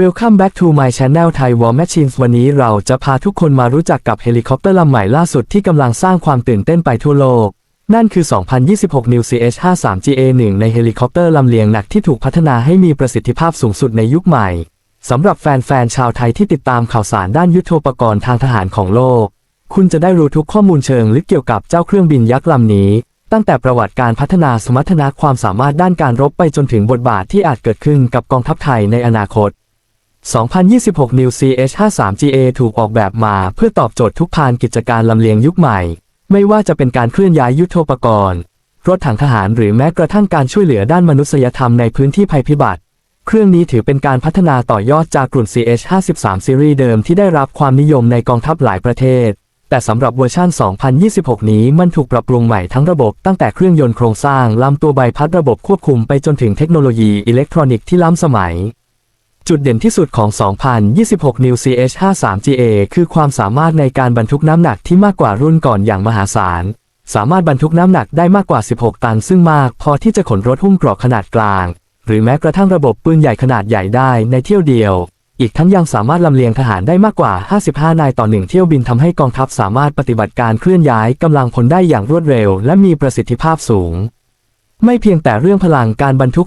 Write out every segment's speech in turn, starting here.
Welcome back to my channel Thai War Machines วันนี้เราจะพาทุกคนมารู้จักกับเฮลิคอปเตอร์ลำใหม่ล่าสุดที่กำลังสร้างความตื่นเต้นไปทั่วโลก นั่นคือ 2026 New CH-53GA หนึ่งในเฮลิคอปเตอร์ลำเลียงหนักที่ถูกพัฒนาให้มีประสิทธิภาพสูงสุดในยุคใหม่ สำหรับแฟนๆ ชาวไทยที่ติดตามข่าวสารด้านยุทโธปกรณ์ทางทหารของโลก คุณจะได้รู้ทุกข้อมูลเชิงลึกเกี่ยวกับเจ้าเครื่องบินยักษ์ลำนี้ ตั้งแต่ประวัติการพัฒนาสมรรถนะความสามารถด้านการรบไปจนถึงบทบาทที่อาจเกิดขึ้นกับกองทัพไทยในอนาคต 2026 New CH-53GA ถูกออกแบบมาเพื่อตอบโจทย์ทุกพานกิจการลำเลียงยุคใหม่ ไม่ว่าจะเป็นการเคลื่อนย้ายยุทโธปกรณ์ รถถังทหารหรือแม้กระทั่งการช่วยเหลือด้านมนุษยธรรมในพื้นที่ภัยพิบัติ เครื่องนี้ถือเป็นการพัฒนาต่อยอดจากกลุ่น CH-53 ซีรีส์เดิมที่ได้รับความนิยมในกองทัพหลายประเทศ แต่สำหรับเวอร์ชัน 2026 นี้มันถูกปรับปรุงใหม่ทั้งระบบตั้งแต่เครื่องยนต์โครงสร้างลำตัวใบพัดระบบควบคุมไปจนถึงเทคโนโลยีอิเล็กทรอนิกส์ที่ล้ำสมัย จุดเด่นที่สุดของ 2026 New CH-53GA คือความสามารถในการบรรทุกน้ำหนักที่มากกว่ารุ่นก่อนอย่างมหาศาล สามารถบรรทุกน้ำหนักได้มากกว่า 16 ตัน ซึ่งมากพอที่จะขนรถหุ้มเกรอกขนาดกลาง หรือแม้กระทั่งระบบปืนใหญ่ขนาดใหญ่ได้ในเที่ยวเดียว อีกทั้งยังสามารถลำเลียงทหารได้มากกว่า 55 นายต่อหนึ่งเที่ยวบินทำให้กองทัพสามารถปฏิบัติการเคลื่อนย้ายกำลังพลได้อย่างรวดเร็ว และมีประสิทธิภาพสูง ไม่เพียงแต่เรื่องพลังการบรรทุก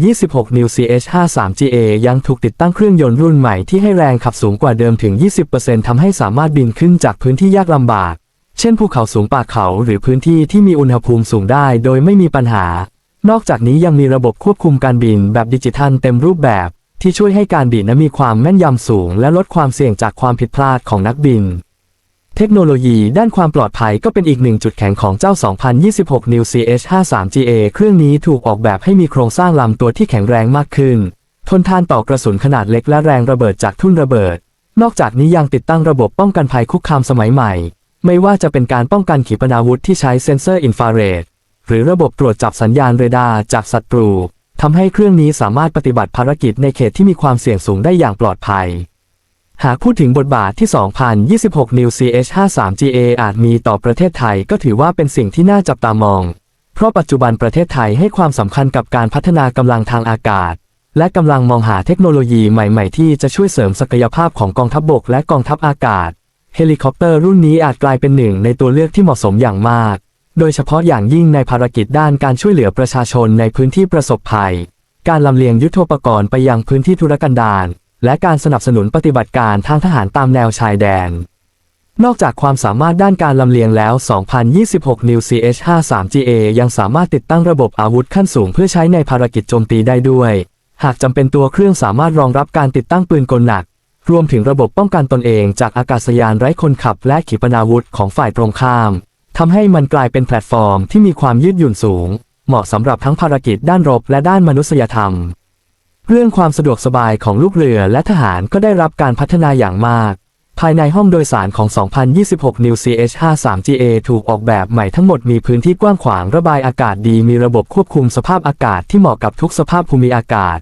2026 New CH-53GA ยังถูกติดตั้งเครื่องยนต์รุ่นใหม่ที่ให้แรงขับสูงกว่าเดิมถึง 20%ทำให้สามารถบินขึ้นจากพื้นที่ยากลำบาก เช่นภูเขาสูงป่าเขาหรือพื้นที่ที่มีอุณหภูมิสูงได้โดยไม่มีปัญหา นอกจากนี้ยังมีระบบควบคุมการบินแบบดิจิทัลเต็มรูปแบบ ที่ช่วยให้การบินนั้นมีความแม่นยำสูง และลดความเสี่ยงจากความผิดพลาดของนักบิน เทคโนโลยีด้านความปลอดภัยก็เป็นอีกหนึ่งจุดแข็งของเจ้า 2026 New CH-53GA เครื่องนี้ถูกออกแบบให้มีโครงสร้างลำตัวที่แข็งแรงมากขึ้น ทนทานต่อกระสุนขนาดเล็กและแรงระเบิดจากทุ่นระเบิด นอกจากนี้ยังติดตั้งระบบป้องกันภัยคุกคามสมัยใหม่ ไม่ว่าจะเป็นการป้องกันขีปนาวุธที่ใช้เซ็นเซอร์อินฟราเรดหรือระบบตรวจจับสัญญาณเรดาร์จากศัตรูทำให้เครื่องนี้สามารถปฏิบัติภารกิจในเขตที่มีความเสี่ยงสูงได้อย่างปลอดภัย หากพูดถึงบทบาทที่ 2026 New CH-53GA อาจมีต่อประเทศไทยก็ถือว่าเป็นสิ่งที่น่าจับตามอง เพราะปัจจุบันประเทศไทยให้ความสำคัญกับการพัฒนากำลังทางอากาศ และกำลังมองหาเทคโนโลยีใหม่ ๆ ที่จะช่วยเสริมศักยภาพของกองทัพบบกและกองทัพอากาศ เฮลิคอปเตอร์รุ่นนี้อาจกลายเป็นหนึ่งในตัวเลือกที่เหมาะสมอย่างมาก โดยเฉพาะอย่างยิ่งในภารกิจด้านการช่วยเหลือประชาชนในพื้นที่ประสบภัย การลำเลียงยุทโธปกรณ์ไปยังพื้นที่ธุรกันดาร และการสนับสนุนปฏิบัติการทางทหารตามแนวชายแดน นอกจากความสามารถด้านการลำเลียงแล้ว 2026 New CH-53GA ยังสามารถติดตั้งระบบอาวุธขั้นสูงเพื่อใช้ในภารกิจโจมตีได้ด้วย หากจำเป็นตัวเครื่องสามารถรองรับการติดตั้งปืนกลหนัก รวมถึงระบบป้องกันตนเองจากอากาศยานไร้คนขับและขีปนาวุธของฝ่ายตรงข้ามทำให้มันกลายเป็นแพลตฟอร์มที่มีความยืดหยุ่นสูง เหมาะสำหรับทั้งภารกิจด้านรบและด้านมนุษยธรรม เรื่องความสะดวกสบายของลูกเรือและทหารก็ได้รับการพัฒนาอย่างมาก ภายในห้องโดยสารของ 2026 New CH-53GA ถูกออกแบบใหม่ทั้งหมดมีพื้นที่กว้างขวางระบายอากาศดีมีระบบควบคุมสภาพอากาศที่เหมาะกับทุกสภาพภูมิอากาศ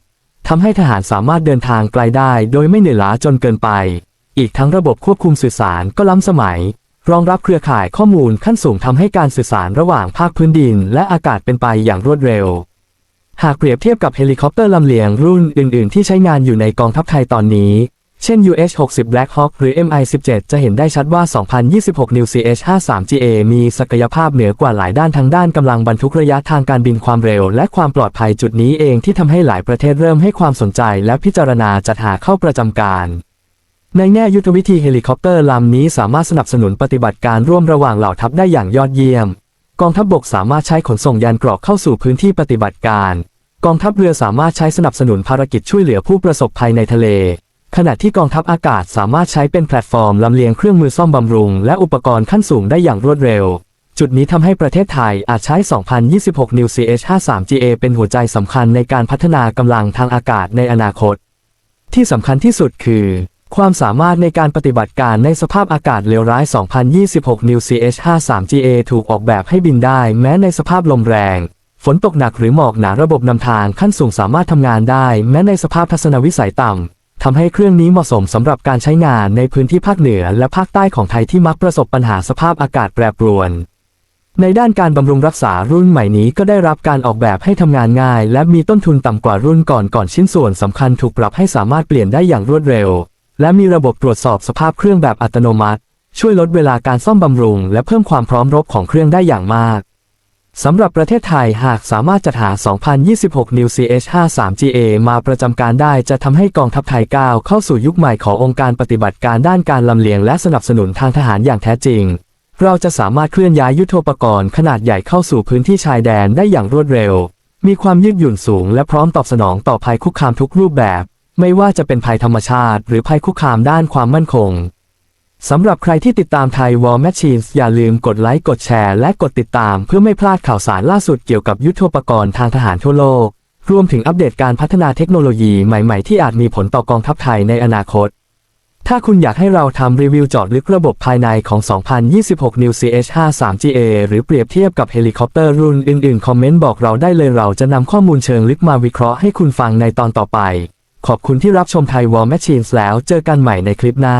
ทำให้ทหารสามารถเดินทางไกลได้โดยไม่เหนื่อยล้าจนเกินไป อีกทั้งระบบควบคุมสื่อสารก็ล้ำสมัย รองรับเครือข่ายข้อมูลขั้นสูงทำให้การสื่อสารระหว่างภาคพื้นดิน และอากาศเป็นไปอย่างรวดเร็ว หากเปรียบเทียบกับเฮลิคอปเตอร์ลำเลียงรุ่นอื่น ๆ ที่ใช้งานอยู่ในกองทัพไทยตอนนี้ เช่น UH-60 Black Hawk หรือ MI-17 จะเห็นได้ชัดว่า 2026 New CH-53GA มีศักยภาพเหนือกว่าหลายด้านทั้งด้านกำลังบรรทุกระยะทางการบินความเร็ว และความปลอดภัยจุดนี้เองที่ทำให้หลายประเทศเริ่มให้ความสนใจ และพิจารณาจัดหาเข้าประจำการในแง่ยุทธวิธีเฮลิคอปเตอร์ลำนี้สามารถสนับสนุนปฏิบัติการร่วมระหว่างเหล่าทัพได้อย่างยอดเยี่ยม กองทัพบบกสามารถใช้ขนส่งยานเกราะเข้าสู่พื้นที่ปฏิบัติการ กองทัพเรือสามารถใช้สนับสนุนภารกิจช่วยเหลือผู้ประสบภัยในทะเล ขณะที่กองทัพอากาศสามารถใช้เป็นแพลตฟอร์มลำเลียงเครื่องมือซ่อมบำรุง และอุปกรณ์ขั้นสูงได้อย่างรวดเร็ว จุดนี้ทำให้ประเทศไทยอาจใช้ 2026 New CH-53GA เป็นหัวใจสำคัญในการพัฒนากำลังทางอากาศในอนาคต ที่สำคัญที่สุดคือ ความสามารถในการปฏิบัติการในสภาพอากาศเลวร้าย 2026 New CH-53GA ถูกออกแบบให้บินได้แม้ในสภาพลมแรง ฝนตกหนักหรือหมอกหนาระบบนำทางขั้นสูงสามารถทำงานได้แม้ในสภาพทัศนวิสัยต่ำ ทำให้เครื่องนี้เหมาะสมสำหรับการใช้งานในพื้นที่ภาคเหนือและภาคใต้ของไทยที่มักประสบปัญหาสภาพอากาศแปรปรวน ในด้านการบำรุงรักษารุ่นใหม่นี้ก็ได้รับการออกแบบให้ทำงานง่าย และมีต้นทุนต่ำกว่ารุ่นก่อนก่อนชิ้นส่วนสำคัญถูกปรับให้สามารถเปลี่ยนได้อย่างรวดเร็ว และมีระบบตรวจสอบสภาพเครื่องแบบอัตโนมัติ ช่วยลดเวลาการซ่อมบำรุง และเพิ่มความพร้อมรบของเครื่องได้อย่างมากสำหรับประเทศไทยหากสามารถจัดหา 2026 New CH53GA มาประจำการได้จะทำให้กองทัพไทยก้าวเข้าสู่ยุคใหม่ขององค์การปฏิบัติการด้านการลำเลียงและสนับสนุนทางทหารอย่างแท้จริง เราจะสามารถเคลื่อนย้ายยุทโธปกรณ์ขนาดใหญ่เข้าสู่พื้นที่ชายแดนได้อย่างรวดเร็ว มีความยืดหยุ่นสูงและพร้อมตอบสนองต่อภัยคุกคามทุกรูปแบบ ไม่ว่าจะเป็นภัยธรรมชาติหรือภัยคุกคามด้านความมั่นคง สำหรับใครที่ติดตามไทย War Machines อย่าลืมกดไลค์กดแชร์และกดติดตามเพื่อไม่พลาดข่าวสารล่าสุดเกี่ยวกับยุทโธปกรณ์ทางทหารทั่วโลก รวมถึงอัปเดตการพัฒนาเทคโนโลยีใหม่ๆ ที่อาจมีผลต่อกองทัพไทยในอนาคต ถ้าคุณอยากให้เราทำรีวิวจาะลึกระบบภายในของ 2026 New CH53GA หรือเปรียบเทียบกับเฮลิคอปเตอร์รุ่นอื่นๆ คอมเมนต์บอกเราได้เลยเราจะนำข้อมูลเชิงลึกมาวิเคราะห์ให้คุณฟังในตอนต่อไป ขอบคุณที่รับชมไทยวอลแมชชีนส์แล้วเจอกันใหม่ในคลิปหน้า